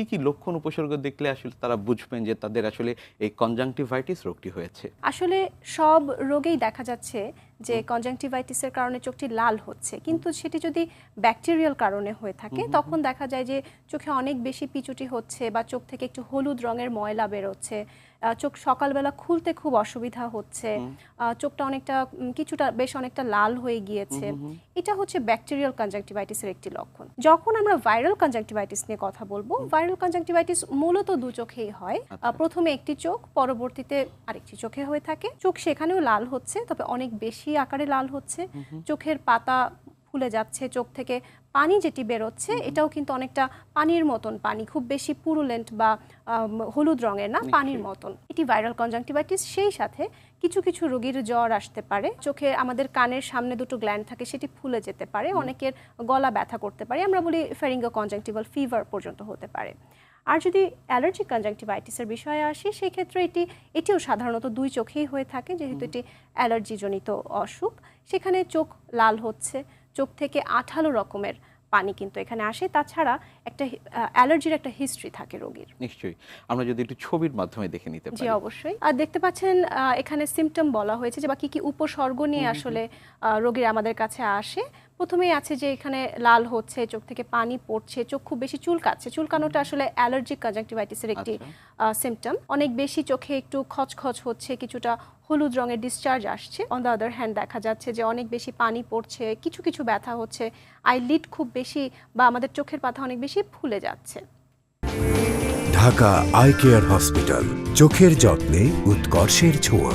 কি কি লক্ষণ উপসর্গ দেখলে আসলে তারা বুঝবেন যে তাদের আসলে এই কনজাংটিভাইটিস রোগটি হয়েছে? আসলে সব রোগেই দেখা যাচ্ছে যে কনজাংটিভাইটিসের কারণে চোখটি লাল হচ্ছে। কিন্তু সেটি যদি ব্যাকটেরিয়াল কারণে হয়ে থাকে তখন দেখা যায় যে চোখে অনেক বেশি পিচুটি হচ্ছে বা চোখ থেকে একটু হলুদ রঙের ময়লা বেরোচ্ছে। চোখ সকালবেলা খুলতে খুব অসুবিধা হচ্ছে। চোখটা অনেকটা কিছুটা বেশ অনেকটা লাল হয়ে গিয়েছে। এটা হচ্ছে ব্যাকটেরিয়াল কনজাংটিভাইটিসের একটি লক্ষণ। যখন আমরা ভাইরাল কনজাংটিভাইটিস নিয়ে কথা বলব ভাইরাল কনজাংটিভাইটিস মূলত দু চোখেই হয়। আহ, প্রথমে একটি চোখ পরবর্তীতে আরেকটি চোখে হয়ে থাকে। চোখ সেখানেও লাল হচ্ছে তবে অনেক বেশি আকারে লাল হচ্ছে। চোখের পাতা ফুলে যাচ্ছে চোখ থেকে পানি যেটি বেরোচ্ছে এটাও কিন্তু অনেকটা পানির মতন পানি খুব বেশি পুরুলেন্ট বা হলুদ রঙের না পানির মতন। এটি ভাইরাল কনজাংটিভাইটিস সেই সাথে কিছু কিছু রোগীর জ্বর আসতে পারে। চোখে আমাদের কানের সামনে দুটো গ্ল্যান্ড থাকে সেটি ফুলে যেতে পারে। অনেকের গলা ব্যথা করতে পারে। আমরা বলি ফেরিঙ্গো কনজাংটিভাল ফিভার পর্যন্ত হতে পারে। আর যদি অ্যালার্জিক কনজাংটিভাইটিসের বিষয়ে আসি সেই ক্ষেত্রে এটি এটিও সাধারণত দুই চোখেই হয়ে থাকে যেহেতু এটি অ্যালার্জিজনিত অসুখ। সেখানে চোখ লাল হচ্ছে চোখ থেকে আঠালো রকমের পানি কিন্তু এখানে আসে। তাছাড়া একটা অ্যালার্জির একটা হিস্ট্রি থাকে রোগীর। নিশ্চয়ই। আমরা যদি একটু ছবির মাধ্যমে দেখে নিতে পারি। জি অবশ্যই। আর দেখতে পাচ্ছেন এখানে সিমটম বলা হয়েছে যে বা কি কি উপসর্গ নিয়ে আসলে রোগীর আমাদের কাছে আসে। প্রথমেই আছে যে এখানে লাল হচ্ছে চোখ থেকে পানি পড়ছে চোখ খুব বেশি চুলকাচ্ছে। চুলকানোটা আসলে অ্যালার্জিক কনজাংটিভাইটিসের একটি সিমটম অনেক বেশি চোখে একটু খচখচ হচ্ছে কিছুটা হলুদ রঙের ডিসচার্জ আসছে। অন দ্য আদার হ্যান্ড দেখা যাচ্ছে যে অনেক বেশি পানি পড়ছে কিছু কিছু ব্যথা হচ্ছে আই লিড খুব বেশি বা আমাদের চোখের পাতা অনেক বেশি ফুলে যাচ্ছে। ঢাকা আই কেয়ার হসপিটাল চোখের যত্নে উৎকর্ষের ছোঁয়া।